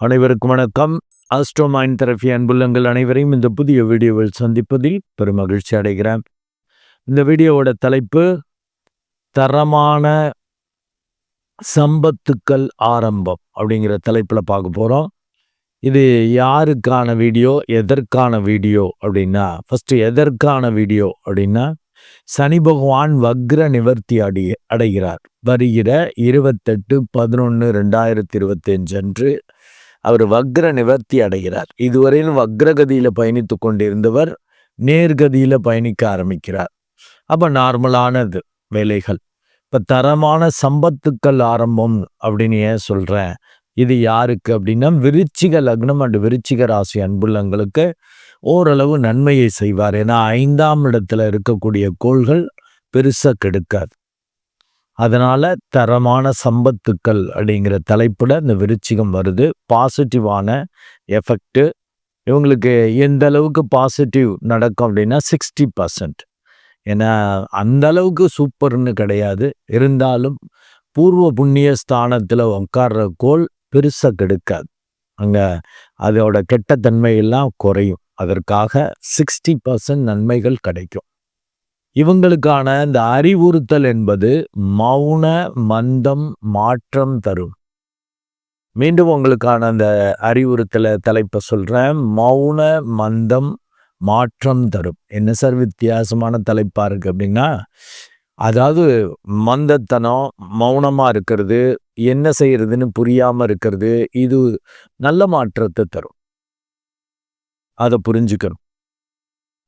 அனைவருக்கும் வணக்கம். Astro therapy அன்புள்ளங்கள் அனைவரையும் இந்த புதிய வீடியோவில் சந்திப்பதில் பெரும் மகிழ்ச்சி அடைகிறேன். இந்த வீடியோவோட தலைப்பு தரமான சம்பத்துக்கள் ஆரம்பம் அப்படிங்கிற தலைப்பில் பார்க்க போகிறோம் இது யாருக்கான வீடியோ எதற்கான வீடியோ அப்படின்னா ஃபஸ்ட்டு எதற்கான வீடியோ அப்படின்னா சனி பகவான் வக்ர நிவர்த்தி அடி அடைகிறார். வருகிற இருபத்தெட்டு பதினொன்று ரெண்டாயிரத்தி இருபத்தஞ்சு அன்று அவர் வக்ர நிவர்த்தி அடைகிறார். இதுவரையிலும் வக்ரகதியில் பயணித்து கொண்டிருந்தவர் நேர்கதியில் பயணிக்க ஆரம்பிக்கிறார். அப்போ நார்மலானது வேலைகள். இப்போ தரமான சம்பத்துக்கள் ஆரம்பம் அப்படின்னு ஏன் சொல்கிறேன் இது யாருக்கு அப்படின்னா விருச்சிக லக்னம் அண்டு விருச்சிக ராசி அன்புள்ளங்களுக்கு ஓரளவு நன்மையை செய்வார். ஏன்னா ஐந்தாம் இடத்துல இருக்கக்கூடிய கோள்கள் பெருசாக கெடுக்காது. அதனால் தரமான சம்பத்துக்கள் அப்படிங்கிற தலைப்பில் இந்த விருச்சிகம் வருது. பாசிட்டிவான எஃபெக்ட்டு இவங்களுக்கு எந்த அளவுக்கு பாசிட்டிவ் நடக்கும் அப்படின்னா சிக்ஸ்டி பர்சன்ட் ஏன்னா அந்த அளவுக்கு சூப்பர்னு கிடையாது. இருந்தாலும் பூர்வ புண்ணிய ஸ்தானத்தில் உட்கார்ற கோல் பெருசாக கெடுக்காது. அங்கே அதோட கெட்ட தன்மையெல்லாம் குறையும். அதற்காக சிக்ஸ்டி பர்சன்ட் நன்மைகள் கிடைக்கும். இவங்களுக்கான இந்த அறிவுறுத்தல் என்பது மௌன மந்தம் மாற்றம் தரும். மீண்டும் உங்களுக்கான அந்த அறிவுறுத்தலை தலைப்பை சொல்கிறேன் மௌன மந்தம் மாற்றம் தரும். என்ன சார் வித்தியாசமான தலைப்பாக இருக்குது அப்படின்னா அதாவது மந்தத்தனம் மௌனமாக இருக்கிறது என்ன செய்கிறதுன்னு புரியாமல் இருக்கிறது இது நல்ல மாற்றத்தை தரும். அதை புரிஞ்சுக்கணும்.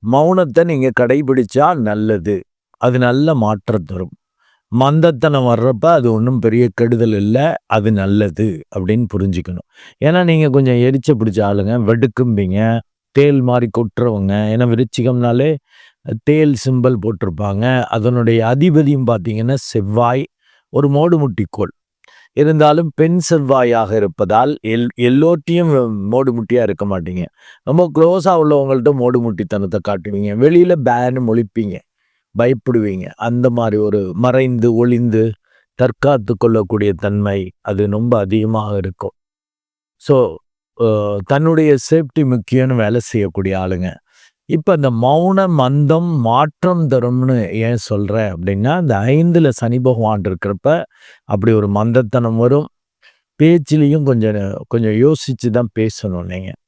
மௌனத்தை நீங்கள் கடைபிடிச்சா நல்லது. அது நல்ல மாற்றம் தரும். மந்தத்தனம் வர்றப்ப அது ஒன்றும் பெரிய கெடுதல் இல்லை அது நல்லது அப்படின்னு புரிஞ்சுக்கணும். ஏன்னா நீங்கள் கொஞ்சம் எரிச்ச பிடிச்ச ஆளுங்க வெடுக்கும்பிங்க தேல் மாதிரி கொட்டுறவங்க ஏன்னா விருச்சிகம்னாலே தேல் சிம்பல் போட்டிருப்பாங்க. அதனுடைய அதிபதியும் பார்த்தீங்கன்னா செவ்வாய் ஒரு மோடுமுட்டிக்கோள். இருந்தாலும் பெண் செவ்வாயாக இருப்பதால் எல் எல்லோர்ட்டையும் மோடுமுட்டியாக இருக்க மாட்டீங்க. ரொம்ப க்ளோஸாக உள்ளவங்கள்ட்ட மோடுமுட்டித்தனத்தை காட்டுவீங்க. வெளியில் பேனு மொழிப்பீங்க. பயப்படுவீங்க. அந்த மாதிரி ஒரு மறைந்து ஒளிந்து தற்காத்து கொள்ளக்கூடிய தன்மை அது ரொம்ப அதிகமாக இருக்கும். ஸோ தன்னுடைய சேஃப்டி முக்கியம்னு வேலை செய்யக்கூடிய ஆளுங்க. இப்போ இந்த மௌன மந்தம் மாற்றம் தரும்னு ஏன் சொல்கிறேன் அப்படின்னா இந்த ஐந்தில் சனி பகவான் இருக்கிறப்ப அப்படி ஒரு மந்தத்தனம் வரும். பேச்சிலையும் கொஞ்சம் கொஞ்சம் யோசித்து தான் பேசணும் நீங்கள்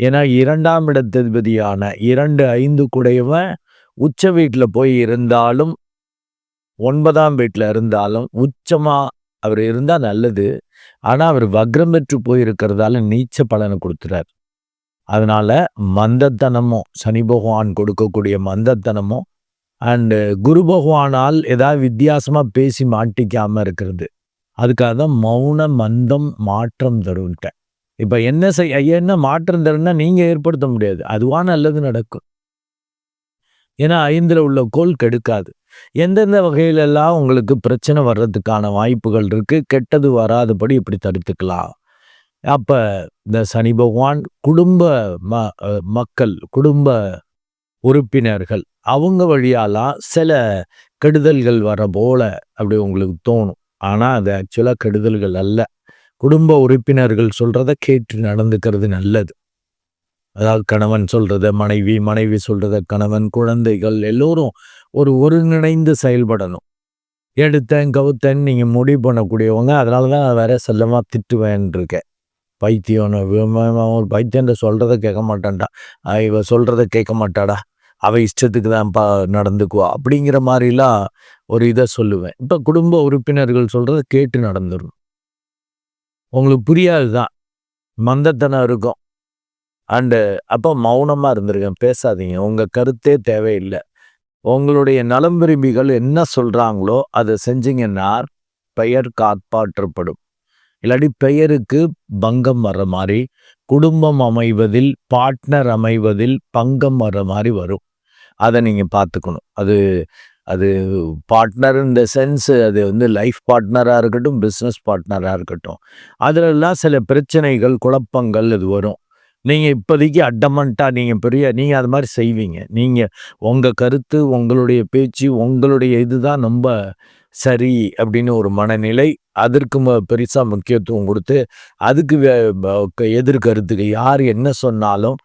ஏன்னா இரண்டாம் இடத்ததிபதியான இரண்டு ஐந்து கூடையவன் உச்ச வீட்டில் போய் இருந்தாலும் ஒன்பதாம் வீட்டில் இருந்தாலும் உச்சமாக அவர் இருந்தால் நல்லது. ஆனால் அவர் வக்ரம் பெற்று போயிருக்கிறதால நீச்ச பலனை கொடுத்துறார். அதனால மந்தத்தனமும் சனி பகவான் கொடுக்கக்கூடிய மந்தத்தனமும் அண்டு குரு பகவானால் ஏதாவது வித்தியாசமாக பேசி மாட்டிக்காமல் இருக்கிறது. அதுக்காக தான் மௌன மந்தம் மாற்றம் தருன்ட்டேன் இப்போ என்ன செய்ய என்ன மாற்றம் தருன்னா நீங்கள் ஏற்படுத்த முடியாது. அதுவா நல்லது நடக்கும். ஏன்னா ஐந்தில் உள்ள கோல் கெடுக்காது. எந்தெந்த வகையிலெல்லாம் உங்களுக்கு பிரச்சனை வர்றதுக்கான வாய்ப்புகள் இருக்குது கெட்டது வராதபடி இப்படி தடுத்துக்கலாம். அப்போ இந்த சனி பகவான் குடும்ப ம மக்கள் குடும்ப உறுப்பினர்கள் அவங்க வழியாலாம் சில கெடுதல்கள் வர போல அப்படி உங்களுக்கு தோணும். ஆனால் அது ஆக்சுவலாக கெடுதல்கள் அல்ல. குடும்ப உறுப்பினர்கள் சொல்கிறத கேட்டு நடந்துக்கிறது நல்லது. அதாவது கணவன் சொல்கிறத மனைவி மனைவி சொல்கிறத கணவன் குழந்தைகள் எல்லோரும் ஒரு ஒருங்கிணைந்து செயல்படணும். எடுத்தேன் கவுத்தேன் நீங்கள் முடிவு பண்ணக்கூடியவங்க அதனால தான் வேற செல்லமாக திட்டுவேன் இருக்கேன் பைத்தியம்னு ஒரு பைத்தியன்ற சொல்கிறத கேட்க மாட்டான்டா. இவ சொல்கிறத கேட்க மாட்டாடா. அவள் இஷ்டத்துக்கு தான் பா நடந்துக்குவா அப்படிங்கிற மாதிரிலாம் ஒரு இதை சொல்லுவேன். இப்போ குடும்ப உறுப்பினர்கள் சொல்கிறத கேட்டு நடந்துடும் உங்களுக்கு புரியாது தான் மந்தத்தனம் இருக்கும். அண்டு அப்போ மௌனமாக இருந்திருக்கேன். பேசாதீங்க. உங்கள் கருத்தே தேவையில்லை. உங்களுடைய நலம் விரும்பிகள் என்ன சொல்கிறாங்களோ அதை செஞ்சீங்கன்னா பெயர் காப்பாற்றப்படும். இல்லாட்டி பெயருக்கு பங்கம் வர்ற மாதிரி குடும்பம் அமைவதில் பார்ட்னர் அமைவதில் பங்கம் வர்ற மாதிரி வரும். அதை நீங்கள் பார்த்துக்கணும். அது அது பார்ட்னர் இந்த சென்ஸ் அது வந்து லைஃப் பார்ட்னராக இருக்கட்டும் பிஸ்னஸ் பார்ட்னராக இருக்கட்டும். அதிலெல்லாம் சில பிரச்சனைகள் குழப்பங்கள் இது வரும். நீங்கள் இப்போதைக்கு அட்டமெண்ட்டாக நீங்கள் பெரிய நீங்கள் அது மாதிரி செய்வீங்க. நீங்கள் உங்கள் கருத்து உங்களுடைய பேச்சு உங்களுடைய இதுதான் ரொம்ப சரி அப்படின்னு ஒரு மனநிலை அதற்கு ம முக்கியத்துவம் கொடுத்து அதுக்கு வே எதிர்கருத்துக்கு யார் என்ன சொன்னாலும்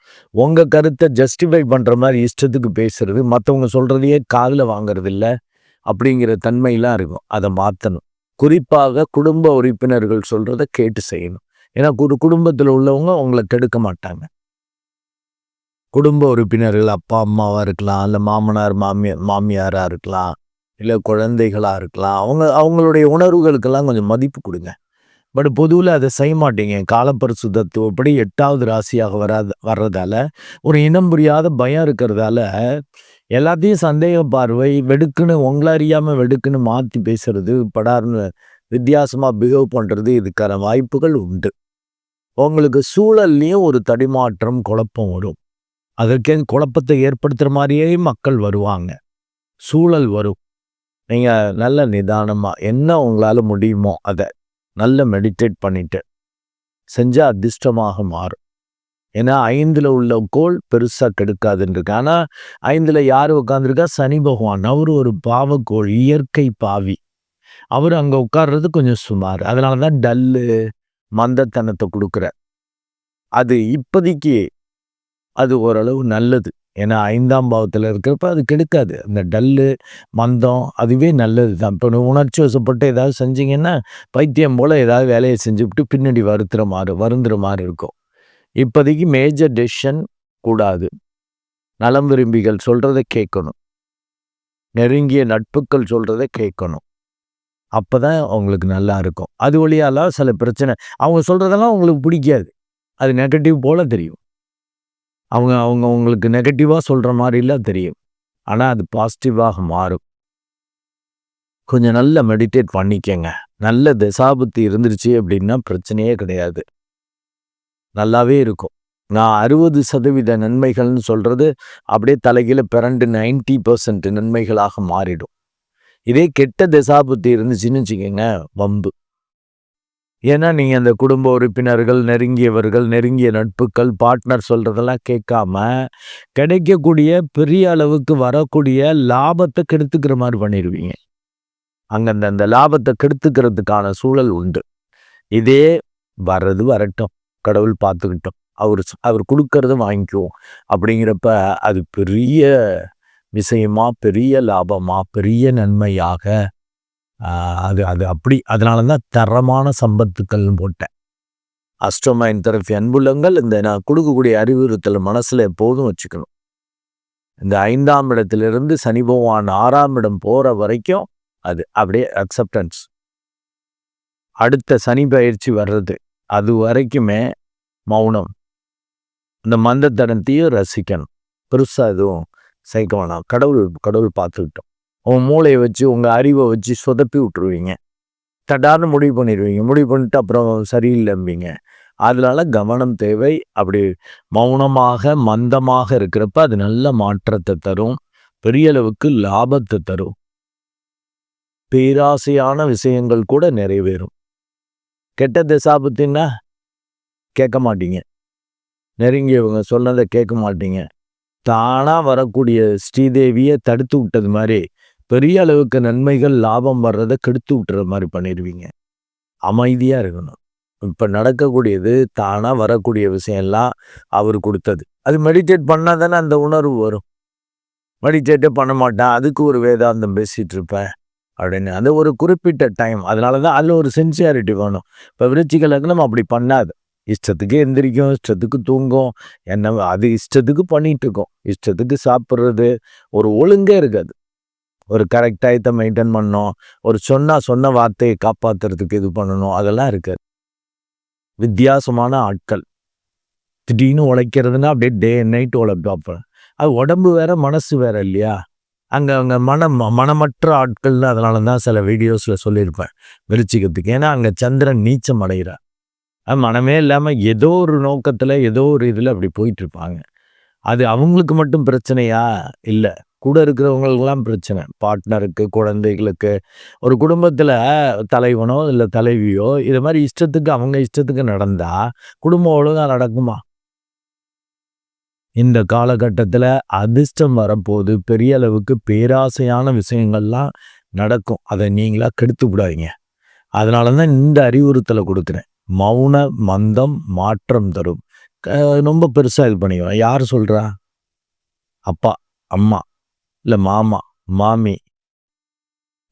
உங்கள் கருத்தை ஜஸ்டிஃபை பண்ணுற மாதிரி இஷ்டத்துக்கு பேசுறது, சொல்கிறதையே காதில் வாங்கிறது வாங்குறதில்ல, அப்படிங்கிற தன்மையெல்லாம் இருக்கும். அதை மாற்றணும் குறிப்பாக குடும்ப உறுப்பினர்கள் சொல்கிறத கேட்டு செய்யணும். ஏன்னா ஒரு குடும்பத்தில் உள்ளவங்க உங்களை கெடுக்க மாட்டாங்க. குடும்ப உறுப்பினர்கள் அப்பா, அம்மாவாக இருக்கலாம், இல்லை மாமனார், மாமியார் மாமியாராக இருக்கலாம், இல்லை குழந்தைகளாக இருக்கலாம். அவங்க அவங்களுடைய உணர்வுகளுக்கெல்லாம் கொஞ்சம் மதிப்பு கொடுங்க பட் பொதுவில் அதை செய்ய மாட்டீங்க. காலப்பரிசு தத்துவப்படி எட்டாவது ராசியாக வராத வர்றதால, ஒரு இனம் புரியாத பயம் இருக்கிறதால, எல்லாத்தையும் சந்தேக பார்வை, வெடுக்குன்னு உங்களை அறியாமல் வெடுக்குன்னு மாற்றி பேசுறது, படார்னு வித்தியாசமாக பிஹேவ் பண்ணுறது இதுக்கான வாய்ப்புகள் உண்டு. உங்களுக்கு சூழல்லையும் ஒரு தடிமாற்றம், குழப்பம் வரும். அதற்கே குழப்பத்தை ஏற்படுத்துகிற மாதிரியே மக்கள் வருவாங்க. சூழல் வரும். நீங்கள் நல்ல நிதானமாக என்ன உங்களால் முடியுமோ அதை நல்ல மெடிடேட் பண்ணிட்டு செஞ்சால் அதிர்ஷ்டமாக மாறும். ஏன்னா ஐந்தில் உள்ள கோள் பெருசாக கெடுக்காதுன்னு இருக்கு. ஆனா 5ல யாரு உட்கார்ந்திருக்கா? சனி பகவான். அவர் ஒரு பாவக்கோள், இயற்கை பாவி. அவர் அங்கே உட்கார்றது கொஞ்சம் சுமார். அதனால தான் டல்லு, மந்தத்தனத்தை கொடுக்குற அது இப்போதைக்கு அது ஓரளவு நல்லது. ஏன்னா ஐந்தாம் பாவத்தில் இருக்கிறப்ப அது கெடுக்காது. அந்த டல்லு, மந்தம் அதுவே நல்லது தான். இப்போ உணர்ச்சி வசப்பட்டு ஏதாவது செஞ்சீங்கன்னா, பைத்தியம் போல் ஏதாவது வேலையை செஞ்சுப்புட்டு பின்னாடி வருத்துற மாதிரி வருந்துற மாதிரி இருக்கும். இப்போதைக்கு மேஜர் டெசிஷன் கூடாது. நலம் விரும்பிகள் சொல்கிறத கேட்கணும். நெருங்கிய நட்புக்கள் சொல்கிறத கேட்கணும். அப்போ தான் அவங்களுக்கு நல்லா இருக்கும். அது வழியாலாம் சில பிரச்சனை அவங்க சொல்கிறதெல்லாம் அவங்களுக்கு பிடிக்காது. அது நெகட்டிவ் போல் தெரியும். அவங்க அவங்க உங்களுக்கு நெகட்டிவாக சொல்கிற மாதிரிலாம் தெரியும். ஆனால் அது பாசிட்டிவாக மாறும். கொஞ்சம் நல்லா மெடிடேட் பண்ணிக்கங்க. நல்ல தசாபுத்தி இருந்துருச்சு அப்படின்னா பிரச்சனையே கிடையாது. நல்லாவே இருக்கும். நான் 60% நன்மைகள்னு சொல்கிறது அப்படியே தலைகீழ பிறண்டு நைன்டி பர்சன்ட் நன்மைகளாக மாறிடும். இதே கெட்ட தசாபுத்தி இருந்துச்சுன்னு வச்சுக்கோங்க வம்பு. ஏன்னா நீங்கள் அந்த குடும்ப உறுப்பினர்கள், நெருங்கியவர்கள், நெருங்கிய நட்புக்கள், பார்ட்னர் சொல்கிறதெல்லாம் கேட்காம, கிடைக்கக்கூடிய பெரிய அளவுக்கு வரக்கூடிய லாபத்தை கெடுத்துக்கிற மாதிரி பண்ணிடுவீங்க அங்கே அந்த லாபத்தை கெடுத்துக்கிறதுக்கான சூழல் உண்டு. இதே வர்றது வரட்டும். கடவுள் பார்த்துக்கிட்டோம் அவர் அவர் குடுக்கறத வாங்கிக்குவோம். அப்படிங்கிறப்ப அது பெரிய விஷயமா, பெரிய லாபமாக பெரிய நன்மையாக அது அது அப்படி அதனால தான் தரமான சம்பத்துக்கள்னு போட்டேன். அஸ்ட்ரோமைன் தெரபி அன்புள்ளங்கள் இந்த நான் கொடுக்கக்கூடிய அறிவுறுத்தல் மனசில் எப்போதும் வச்சுக்கணும். இந்த ஐந்தாம் இடத்திலிருந்து சனி பகவான் ஆறாம் இடம் போகிற வரைக்கும் அது அப்படியே அக்செப்டன்ஸ். அடுத்த சனி பயிற்சி வர்றது. அது வரைக்குமே மௌனம். இந்த மந்தத்தனத்தையும் ரசிக்கணும். பெருசாக எதுவும் சேர்க்க வேணாம். கடவுள் கடவுள் பார்த்துக்கிட்டோம் உங்கள் மூளையை வச்சு, உங்கள் அறிவை வச்சு சொதப்பி விட்டுருவீங்க. தடார்னு முடிவு பண்ணிடுவீங்க முடிவு பண்ணிட்டு அப்புறம் சரியில்லைம்பிங்க அதனால் கவனம் தேவை. அப்படி மௌனமாக, மந்தமாக இருக்கிறப்ப அது நல்ல மாற்றத்தை தரும். பெரிய அளவுக்கு லாபத்தை தரும். பேராசையான விஷயங்கள் கூட நிறைவேறும். கெட்ட திசாபத்தின்னா கேட்க மாட்டீங்க. நெருங்கியவங்க சொன்னதை கேட்க மாட்டீங்க. தானாக வரக்கூடிய ஸ்ரீதேவியை தடுத்து விட்டது மாதிரி பெரிய அளவுக்கு நன்மைகள், லாபம் வர்றதை கெடுத்து விட்டுற மாதிரி பண்ணிடுவீங்க அமைதியாக இருக்கணும். இப்போ நடக்கக்கூடியது தானாக வரக்கூடிய விஷயம்லாம் அவர் கொடுத்தது அது மெடிடேட் பண்ணால் தானே அந்த உணர்வு வரும். மெடிடேட்டே பண்ண மாட்டேன். அதுக்கு ஒரு வேதாந்தம் பேசிகிட்டு இருப்பேன். அப்படின்னு. அது ஒரு குறிப்பிட்ட டைம். அதனால தான் அதில் ஒரு சின்சியாரிட்டி வேணும். இப்போ விருச்சிக லக்னம் அப்படி பண்ணாது. இஷ்டத்துக்கு எந்திரிக்கும், இஷ்டத்துக்கு தூங்கும். என்ன அது இஷ்டத்துக்கு பண்ணிகிட்டு இருக்கோம் இஷ்டத்துக்கு சாப்பிட்றது ஒரு ஒழுங்கே இருக்காது. ஒரு கரெக்ட் டயத்த மெயின்டைன் பண்ணணும். ஒரு சொன்னால் சொன்ன வார்த்தையை காப்பாத்துறதுக்கு இது பண்ணணும். அதெல்லாம் இருக்காது. வித்தியாசமான ஆட்கள். திடீர்னு உழைக்கிறதுன்னா அப்படியே டே அண்ட் நைட் உழைப்பாப்பேன் அது உடம்பு வேற, மனசு வேற இல்லையா? அங்கே அங்கே மனம் மனமற்ற ஆட்கள்னு அதனால தான் சில வீடியோஸில் சொல்லியிருப்பேன். விருச்சிக்கிறதுக்கு ஏன்னா அங்கே சந்திரன் நீச்சம் அடைகிறார். அது மனமே இல்லாமல் ஏதோ ஒரு நோக்கத்தில் ஏதோ ஒரு இதில் அப்படி போயிட்டு இருப்பாங்க. அது அவங்களுக்கு மட்டும் பிரச்சனையா? இல்லை கூட இருக்கிறவங்களுக்கெல்லாம் பிரச்சனை. பார்ட்னருக்கு, குழந்தைகளுக்கு. ஒரு குடும்பத்தில் தலைவனோ, இல்லை தலைவியோ இது மாதிரி இஷ்டத்துக்கு அவங்க இஷ்டத்துக்கு நடந்தால் குடும்பம் ஒழுங்காக நடக்குமா? இந்த காலகட்டத்தில் அதிர்ஷ்டம் வரப்போது. பெரிய அளவுக்கு பேராசையான விஷயங்கள்லாம் நடக்கும் அதை நீங்களாக கெடுத்து விடாதீங்க அதனால தான் இந்த அறிவுறுத்தலை கொடுக்குறேன் மௌன மந்தம் மாற்றம் தரும் ரொம்ப பெருசாக இது பண்ணிக்குவேன் யார் சொல்கிறா அப்பா அம்மா இல்லை மாமா மாமி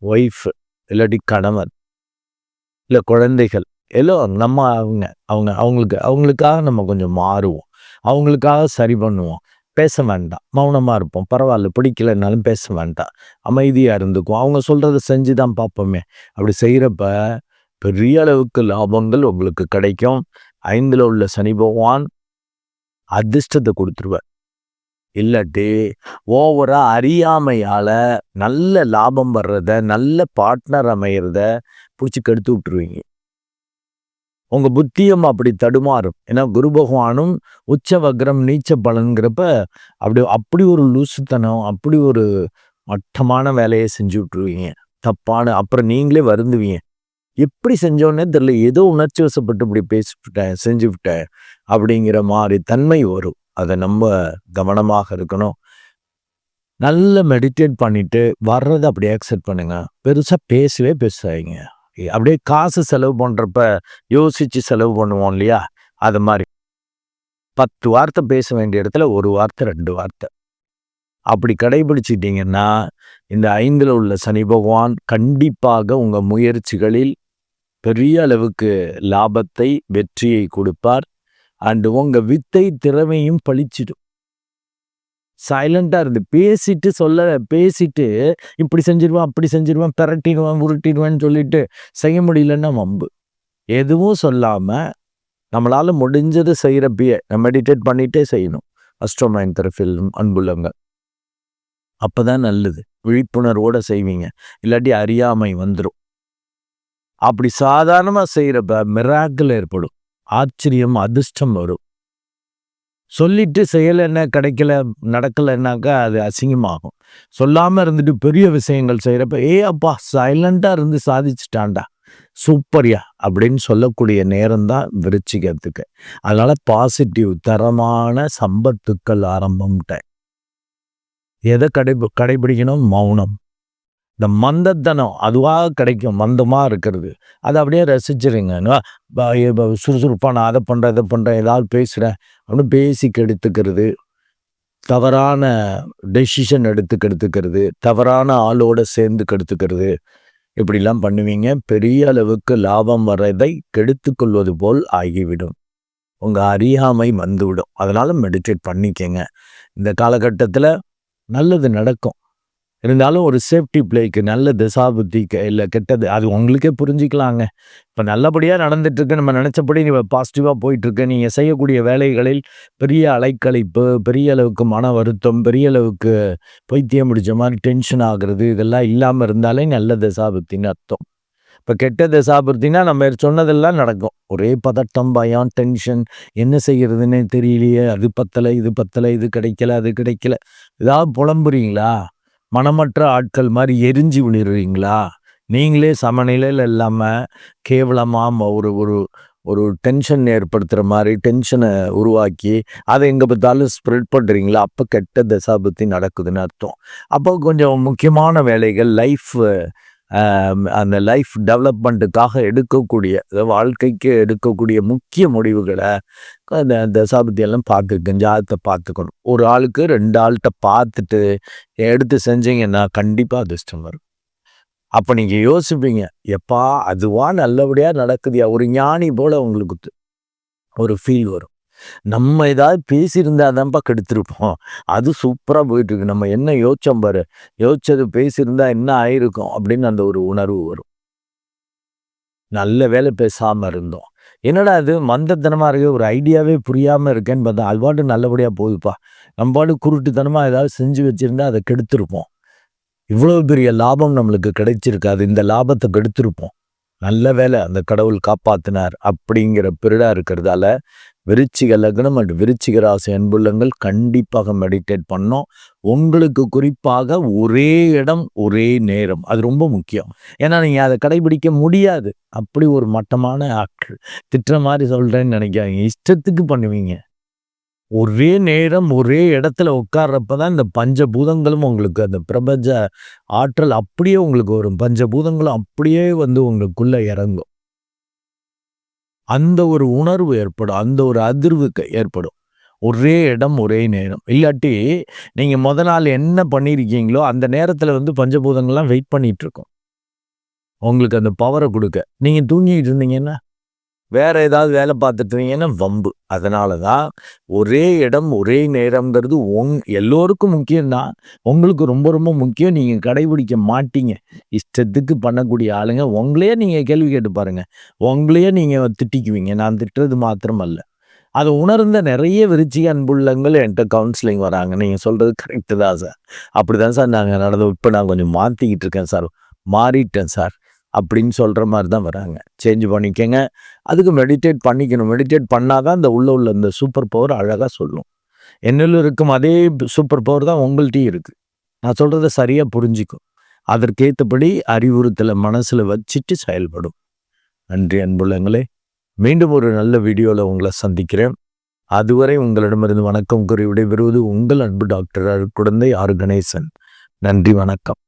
ஒய்ஃப் இல்லாட்டி கணவன் இல்லை குழந்தைகள் எல்லாம் நம்ம அவங்க அவங்க அவங்களுக்கு அவங்களுக்காக நம்ம கொஞ்சம் மாறுவோம். அவங்களுக்காக சரி பண்ணுவோம். பேச வேண்டாம். மௌனமாக இருப்போம். பரவாயில்ல பிடிக்கலைன்னாலும் பேச வேண்டாம். அமைதியாக இருந்துக்கும் அவங்க சொல்கிறத செஞ்சு தான் பார்ப்போமே. அப்படி செய்கிறப்ப பெரிய அளவுக்கு லாபங்கள் உங்களுக்கு கிடைக்கும். ஐந்தில் உள்ள சனி பகவான் அதிர்ஷ்டத்தை கொடுத்துருவார். இல்லாட்டி ஓவரா அறியாமையால் நல்ல லாபம் வர்றத நல்ல பார்ட்னர் அமையிறத பிடிச்சி கெடுத்து விட்டுருவீங்க. உங்க புத்தியும் அப்படி தடுமாறும். ஏன்னா குரு பகவானும் உச்ச வக்ரம் நீச்ச பலன்கிறப்ப அப்படி அப்படி ஒரு லூசுத்தனம் அப்படி ஒரு மட்டமான வேலையை செஞ்சு விட்ருவீங்க தப்பான அப்புறம் நீங்களே வருந்துவீங்க. எப்படி செஞ்சோன்னே தெரியல. ஏதோ உணர்ச்சி வசப்பட்டு இப்படி பேசிவிட்டேன் செஞ்சு விட்டேன் அப்படிங்கிற மாதிரி தன்மை வரும். அதை நம்ம கவனமாக இருக்கணும். நல்ல மெடிடேட் பண்ணிட்டு வர்றதை அப்படியே அக்செப்ட் பண்ணுங்க. பெருசாக பேசவே பேசாதீங்க. அப்படியே காசு செலவு பண்ணுறப்ப யோசித்து செலவு பண்ணுவோம் இல்லையா? அது மாதிரி. பத்து வார்த்தை பேச வேண்டிய இடத்துல ஒரு வார்த்தை ரெண்டு வார்த்தை. அப்படி கடைபிடிச்சிட்டிங்கன்னா இந்த ஐந்தில் உள்ள சனி பகவான் கண்டிப்பாக உங்கள் முயற்சிகளில் பெரிய அளவுக்கு லாபத்தை வெற்றியை கொடுப்பார். அண்டு உங்கள் வித்தை திறமையும் பழிச்சிடும் சைலண்டாக இருந்து பேசிட்டு சொல்ல பேசிட்டு இப்படி செஞ்சிருவான் அப்படி செஞ்சிருவான் பிரட்டிடுவான் உருட்டிடுவான்னு சொல்லிட்டு செய்ய முடியலன்னா வம்பு. எதுவும் சொல்லாமல் நம்மளால் முடிஞ்சது செய்கிறப்பயே மெடிடேட் பண்ணிகிட்டே செய்யணும். அஸ்ட்ரோமைன் தர அன்புள்ளவங்க அப்போ தான் நல்லது. விழிப்புணர்வோடு செய்வீங்க. இல்லாட்டி அறியாமை வந்துடும் அப்படி சாதாரணமாக செய்கிறப்ப மிராக்கில் ஏற்படும். ஆச்சரியம் அதிர்ஷ்டம் வரும். சொல்லிட்டு செயல் என்ன கிடைக்கல நடக்கலைன்னாக்கா அது அசிங்கமாகும். சொல்லாமல் இருந்துட்டு பெரிய விஷயங்கள் செய்கிறப்ப ஏ அப்பா சைலண்டாக இருந்து சாதிச்சிட்டான்டா. சூப்பர்யா அப்படின்னு சொல்லக்கூடிய நேரம் தான் விருச்சிக்கிறதுக்கு அதனால் பாசிட்டிவ் தரமான சம்பத்துக்கள் ஆரம்பம்ட்ட. எதை கடை கடைபிடிக்கணும்? மௌனம். இந்த மந்தத்தனம் அதுவாக கிடைக்கும். மந்தமாக இருக்கிறது. அதை அப்படியே ரசிச்சிருங்க. சுறுசுறுப்பாக நான் அதை பண்ணுறேன் இதை பண்ணுறேன் ஏதாவது பேசுகிறேன் அப்படின்னு பேசி கெடுத்துக்கிறது. தவறான டெசிஷன் எடுத்து கெடுத்துக்கிறது. தவறான ஆளோட சேர்ந்து கெடுத்துக்கிறது. இப்படிலாம் பண்ணுவீங்க. பெரிய அளவுக்கு லாபம் வர்றதை கெடுத்து கொள்வது போல் ஆகிவிடும். உங்கள் அறியாமை வந்துவிடும். அதனால் மெடிடேட் பண்ணிக்கங்க. இந்த காலகட்டத்தில் நல்லது நடக்கும். இருந்தாலும் ஒரு சேஃப்டி பிளேக்கு நல்ல திசாபுத்திக்கு இல்லை கெட்டது அது உங்களுக்கே புரிஞ்சிக்கலாங்க. இப்போ நல்லபடியாக நடந்துட்டுருக்கு நம்ம நினச்சபடி நீ பாசிட்டிவாக போயிட்டுருக்கு. நீங்கள் செய்யக்கூடிய வேலைகளில் பெரிய அலைக்கழிப்பு பெரிய அளவுக்கு மன வருத்தம் பெரிய அளவுக்கு பைத்தியம் முடிச்ச மாதிரி டென்ஷன் ஆகுறது இதெல்லாம் இல்லாமல் இருந்தாலே நல்ல திசாபுத்தின்னு அர்த்தம். இப்போ கெட்ட திசாபுத்தினா நம்ம சொன்னதெல்லாம் நடக்கும். ஒரே பதட்டம் பயம் டென்ஷன் என்ன செய்கிறதுன்னு தெரியலையே அது பத்தலை இது பத்தலை இது கிடைக்கல அது கிடைக்கல. ஏதாவது புலம்புறீங்களா? மனமற்ற ஆட்கள் மாதிரி எரிஞ்சு விழுறீங்களா? நீங்களே சமநிலையில் இல்லாமல் கேவலமாக ஒரு ஒரு ஒரு டென்ஷன் ஏற்படுத்துகிற மாதிரி டென்ஷனை உருவாக்கி அதை எங்கே பார்த்தாலும் ஸ்ப்ரெட் பண்ணுறீங்களா அப்போ கெட்ட தசாபத்தி நடக்குதுன்னு அர்த்தம். அப்போ கொஞ்சம் முக்கியமான வேலைகள் லைஃப் அந்த லைஃப் டெவலப்மெண்ட்டுக்காக எடுக்கக்கூடிய வாழ்க்கைக்கு எடுக்கக்கூடிய முக்கிய முடிவுகளை அந்த தசாபத்தியெல்லாம் பார்த்துக்கணும் ஜாதத்தை பார்த்துக்கணும். ஒரு ஆளுக்கு ரெண்டு ஆள்கிட்ட பார்த்துட்டு எடுத்து செஞ்சீங்கன்னா கண்டிப்பாக அதிர்ஷ்டம் வரும். அப்போ நீங்கள் யோசிப்பீங்க எப்பா அதுவாக நல்லபடியாக நடக்குதியா ஒரு ஞானி போல் உங்களுக்கு ஒரு ஃபீல் வரும். நம்ம ஏதாவது பேசியிருந்தா தான்ப்பா கெடுத்துருப்போம். அது சூப்பராக போயிட்டுருக்கு. நம்ம என்ன யோசிச்சோம் பாரு. யோசிச்சது பேசியிருந்தா என்ன ஆயிருக்கும் அப்படின்னு அந்த ஒரு உணர்வு வரும். நல்ல வேலை பேசாமல் இருந்தோம். என்னடா அது மந்தத்தனமாக இருக்க ஒரு ஐடியாவே புரியாமல் இருக்கேன்னு பார்த்தா அது பாட்டு நல்லபடியாக போகுதுப்பா. நம்ம பாட்டு குருட்டுத்தனமாக ஏதாவது செஞ்சு வச்சுருந்தா அதை கெடுத்துருப்போம். இவ்வளோ பெரிய லாபம் நம்மளுக்கு கிடைச்சிருக்காது. இந்த லாபத்தை கெடுத்துருப்போம். நல்ல வேலை அந்த கடவுள் காப்பாத்தினார் அப்படிங்கிற பிரிடாக இருக்கிறதால விருச்சிக லக்னம் அண்ட் விருச்சிக ராசி அன்புள்ளங்கள் கண்டிப்பாக மெடிடேட் பண்ணோம் உங்களுக்கு குறிப்பாக ஒரே இடம் ஒரே நேரம். அது ரொம்ப முக்கியம். ஏன்னா நீங்கள் அதை கடைபிடிக்க முடியாது. அப்படி ஒரு மட்டமான ஆற்றல் திட்டுற மாதிரி சொல்கிறேன்னு நினைக்காதீங்க. இஷ்டத்துக்கு பண்ணுவீங்க. ஒரே நேரம், ஒரே இடத்துல உட்கார்றப்ப தான் இந்த பஞ்சபூதங்களும் உங்களுக்கு அந்த பிரபஞ்ச ஆற்றல் அப்படியே உங்களுக்கு வரும். பஞ்சபூதங்களும் அப்படியே வந்து உங்களுக்குள்ளே இறங்கும். அந்த ஒரு உணர்வு ஏற்படும். அந்த ஒரு அதிர்வு ஏற்படும். ஒரே இடம், ஒரே நேரம். இல்லாட்டி நீங்கள் முத நாள் என்ன பண்ணியிருக்கீங்களோ, அந்த நேரத்தில் வந்து பஞ்சபூதங்கள்லாம் வெயிட் பண்ணிகிட்ருக்கோம் உங்களுக்கு அந்த பவரை கொடுக்க நீங்கள் தூங்கிட்டு இருந்தீங்கன்னா, வேற ஏதாவது வேலை பார்த்துட்டு இருந்தீங்கன்னா வம்பு. அதனால தான் ஒரே இடம், ஒரே நேரம்ங்கிறது உங் எல்லோருக்கும் முக்கியம்தான் உங்களுக்கு ரொம்ப ரொம்ப முக்கியம். நீங்கள் கடைபிடிக்க மாட்டீங்க. இஷ்டத்துக்கு பண்ணக்கூடிய ஆளுங்க. உங்களையே நீங்கள் கேள்வி கேட்டு பாருங்கள் உங்களையே நீங்கள் திட்டிக்குவீங்க. நான் திட்டுறது மாத்திரம் அல்ல. அதை உணர்ந்த நிறைய விருச்சி அன்புள்ளங்கள் என்கிட்ட கவுன்சிலிங் வராங்க. நீங்கள் சொல்கிறது கரெக்ட்டு தான் சார். அப்படிதான் சார் நாங்கள் நடந்தோம். இப்போ நான் கொஞ்சம் மாற்றிக்கிட்டு இருக்கேன் சார். மாறிட்டேன் சார். அப்படின்னு சொல்கிற மாதிரி தான் வராங்க. சேஞ்ச் பண்ணிக்கங்க. அதுக்கு மெடிடேட் பண்ணிக்கணும். மெடிடேட் பண்ணால் தான் இந்த உள்ள உள்ள இந்த சூப்பர் பவர் அழகாக சொல்லும். என்னில் இருக்கும் அதே சூப்பர் பவர் தான் உங்கள்கிட்டையும் இருக்குது நான் சொல்கிறத சரியாக புரிஞ்சுக்கும். அதற்கேற்றபடி அறிவுறுத்தல மனசில் வச்சுட்டு செயல்படும். நன்றி அன்புள்ளங்களே. மீண்டும் ஒரு நல்ல வீடியோவில் உங்களை சந்திக்கிறேன். அதுவரை உங்களிடமிருந்து வணக்கம் கூறி விடைபெறுவது உங்கள் அன்பு டாக்டர் குழந்தை ஆர். கணேசன். நன்றி, வணக்கம்.